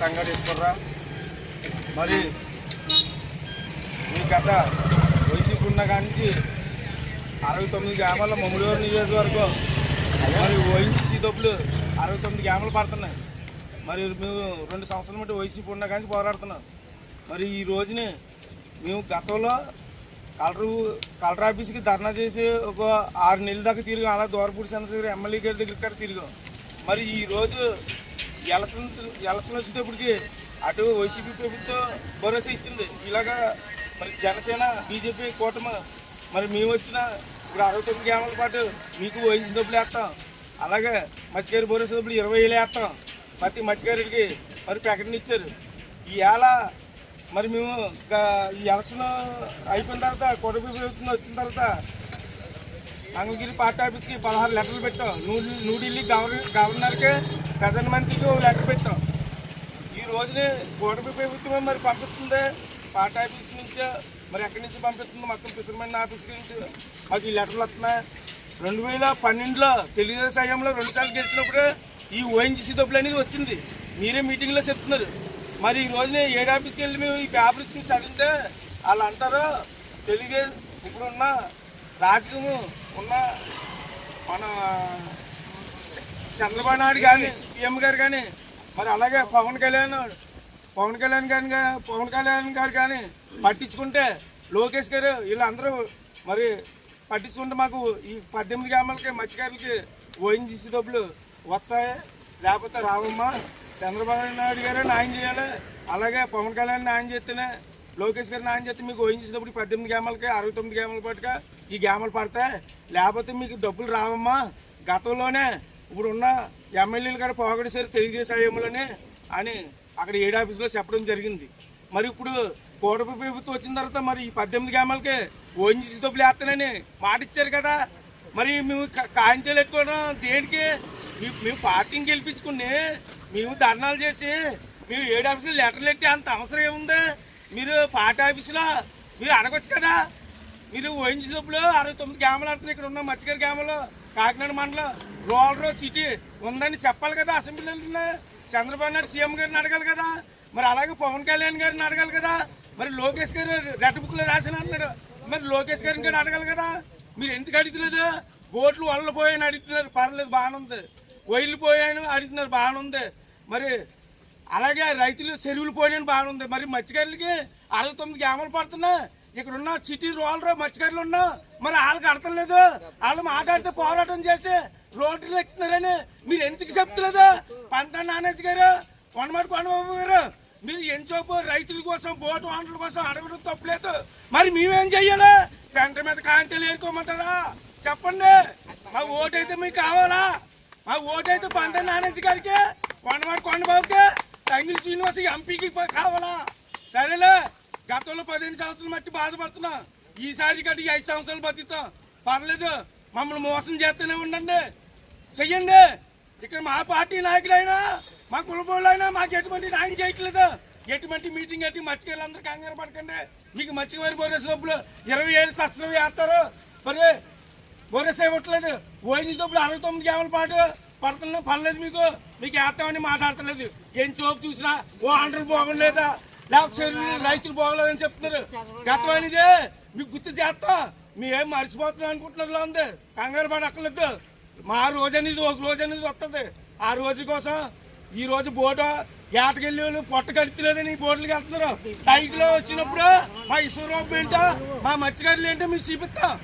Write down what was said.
సంగడేశ్వరరావు మరి మీ గత వైసీపీ ఉన్న కానించి అరవై తొమ్మిది గ్రామాల మమ్మడివారి నియోజకవర్గం మరి వైసీ డబ్బులు అరవై తొమ్మిది గ్రామాలు పడుతున్నాయి. మరి మేము రెండు సంవత్సరాల బట్టి వైసీపీ ఉన్న కానీ పోరాడుతున్నాం. మరి ఈ రోజుని మేము గతంలో కలెక్టర్ కలెక్టర్ ఆఫీస్కి ధర్నా చేసి ఒక ఆరు నెలల దాకా తిరిగాం. అలా దూరపూడి చంద్రశేఖర్ ఎమ్మెల్యే గారి దగ్గర తిరిగాం. మరి ఈ రోజు ఎలక్షన్ ఎలక్షన్ వచ్చేటప్పటికి అటు వైసీపీ ప్రభుత్వం భరోసా ఇచ్చింది. ఇలాగా మరి జనసేన బీజేపీ కూటమి మరి మేము వచ్చిన ఇప్పుడు అరవై తొమ్మిది గ్రామాల పాటు మీకు వహించిన డబ్బులు వేస్తాం. అలాగే మత్స్యకారి భరోసా డబ్బులు ఇరవై వేలు వేస్తాం. ప్రతి మత్స్యకారుడికి మరి ప్రకటన ఇచ్చారు. ఈ ఏళ మరి మేము ఈ ఎలక్షన్ అయిపోయిన తర్వాత కూటమి ప్రభుత్వం వచ్చిన తర్వాత మంగళగిరి పార్టీ ఆఫీస్కి పదహారు లెటర్లు పెట్టాం. న్యూ న్యూఢిల్లీ గవర్నర్ గవర్నర్కే ప్రధానమంత్రికి ఒక లెటర్ పెట్టాం. ఈ రోజునే కూటమి ప్రభుత్వం మరి పంపిస్తుంది. పాట ఆఫీస్ నుంచి మరి ఎక్కడి నుంచి పంపిస్తుంది? మొత్తం ఫిషర్మెన్ ఆఫీస్ నుంచి మాకు ఈ లెటర్లు వస్తున్నాయి. రెండు వేల పన్నెండులో తెలుగుదేశం హయాంలో రెండుసార్లు గెలిచినప్పుడే ఈ ఓఎన్జీసీ డబ్బులు అనేది వచ్చింది. మీరే మీటింగ్లో చెప్తున్నారు. మరి ఈ రోజున ఏడు ఆఫీస్కి వెళ్ళి మేము ఈ పేపర్ ఇచ్చి చదివితే వాళ్ళు అంటారు తెలుగుదేశం ఇప్పుడున్న రాజకీయం ఉన్న మన చంద్రబాబు నాయుడు కానీ సీఎం గారు కానీ మరి అలాగే పవన్ కళ్యాణ్ పవన్ కళ్యాణ్ గారిని పవన్ కళ్యాణ్ గారు కానీ పట్టించుకుంటే లోకేష్ గారు వీళ్ళందరూ మరి పట్టించుకుంటే మాకు ఈ పద్దెనిమిది గ్రామాలకి మత్స్యకారులకి ఓఎన్జీసీ డబ్బులు వస్తాయి. లేకపోతే రావమ్మా చంద్రబాబు నాయుడు గారు న్యాయం చేయాలి. అలాగే పవన్ కళ్యాణ్ న్యాయం చేస్తేనే లోకేష్ గారు న్యాయం చేస్తే మీకు ఓయించేటప్పుడు పద్దెనిమిది గ్రామాలకి అరవై తొమ్మిది గ్రామాల పాటుగా ఈ గ్రామాలు పడతాయి. లేకపోతే మీకు డబ్బులు రావమ్మా గతంలోనే ఇప్పుడు ఉన్న ఎమ్మెల్యేలు పోగడి పోగొడేసారు తెలుగుదేశం హయాంలోనే అని అక్కడ ఏడు ఆఫీసులో చెప్పడం జరిగింది. మరి ఇప్పుడు కూటమి ప్రభుత్వం వచ్చిన తర్వాత మరి ఈ పద్దెనిమిది గ్రామాలకే ఓఎన్జీసీ డబ్బులు వేస్తానని మాట ఇచ్చారు కదా. మరి మేము కా- కాగితాలు పెట్టుకోవడం దేనికి? మీ- మేము పార్టీని గెలిపించుకుని మేము ధర్నాలు చేసి మేము ఏడు ఆఫీసులో లెటర్లు పెట్టి అంత అవసరం ఏముంది? మీరు పార్టీ ఆఫీసులో మీరు అడగొచ్చు కదా. మీరు ఓఎన్జీ డబ్బులు అరవై తొమ్మిది గ్రామాలు అంటున్నారు. ఇక్కడ ఉన్న మత్స్యకారి గ్రామంలో కాకినాడ మండలం రోలర్ సిటీ ఉందని చెప్పాలి కదా అసెంబ్లీలో చంద్రబాబు నాయుడు సీఎం గారిని అడగాలి కదా. మరి అలాగే పవన్ కళ్యాణ్ గారిని అడగాలి కదా. మరి లోకేష్ గారు రెడ్ బుక్లో రాసిన అంటున్నారు మరి లోకేష్ గారిని కూడా అడగాలి కదా. మీరు ఎందుకు అడుగుతలేదు బోట్లు వల్ల పోయాయని అడుగుతున్నారు. పర్లేదు బాగానే ఉంది. వైర్లు పోయాయని అడుగుతున్నారు. బాగానే ఉంది. మరి అలాగే రైతులు చెరువులు పోయాయని బాగానే ఉంది. మరి మత్స్యకారులకి అరవై తొమ్మిది గ్రామాలు పడుతున్నా ఇక్కడ ఉన్న సిటీ రోలర్ మత్స్యకారులు ఉన్నా మరి వాళ్ళకి అర్థం లేదు. వాళ్ళు మాట్లాడితే పోరాటం చేసి రోడ్లు ఎక్కుతున్నారని మీరు ఎందుకు చెప్తలేదు? పంత నానేజ్ గారు కొండమాటి కొండబాబు గారు మీరు ఎంచోపు రైతుల కోసం బోటు వంటల కోసం అడగడం తప్పలేదు మరి మేమేం చెయ్యాలి? పెంట మీద కాంతలు ఏరుకోమంటారా? చెప్పండి. మా ఓటైతే మీకు కావాలా? మా ఓటైతే అయితే నానేజ్ గారికి కొండమాటి కొండబాబుకి తంగిలి శ్రీనివాస ఎంపీకి కావాలా? సరేలే గతంలో పదిహేను సంవత్సరాలు మట్టి బాధపడుతున్నాం. ఈసారి కట్టి ఐదు సంవత్సరాలు బతుకుతాం పర్లేదు మమ్మల్ని మోసం చేస్తూనే ఉండండి. చెయ్యండి. ఇక్కడ మా పార్టీ నాయకులైనా మా కులబోళ్ళైనా మాకు ఎటువంటి న్యాయం చేయట్లేదు. ఎటువంటి మీటింగ్ ఎట్టి మత్స్యకారులందరూ కంగారు పడకండి. మీకు మత్స్యకారి బోరేస్ డబ్బులు ఇరవై ఏళ్ళు తక్షణం వేస్తారు. మరి బోనస్ ఇవ్వట్లేదు. ఓయిన డబ్బులు అరవై తొమ్మిది గ్రాముల పాటు పడుతున్నా పర్లేదు మీకు. మీకు వేస్తామని మాట్లాడతలేదు. ఏం చూపు చూసినా ఓ అండలు బాగోలేదా లేకపోతే రైతులు బాగోలేదని చెప్తున్నారు. గతం అనేది మీకు గుర్తు చేస్తా? ఏం మర్చిపోతున్నాం అనుకుంటున్నారు ఉంది. కంగారు పడక్కర్లేదు. మా రోజు అనేది ఒక రోజు అనేది వస్తుంది. ఆ రోజు కోసం ఈ రోజు బోటు ఏటకెళ్ళి వాళ్ళు పొట్ట కడుతులేదని ఈ బోట్లకి వెళ్తున్నారు. టైక్లో వచ్చినప్పుడు మా ఇసురాబు ఏంటో మా మత్స్యకారులు ఏంటో మీకు చూపిస్తాం.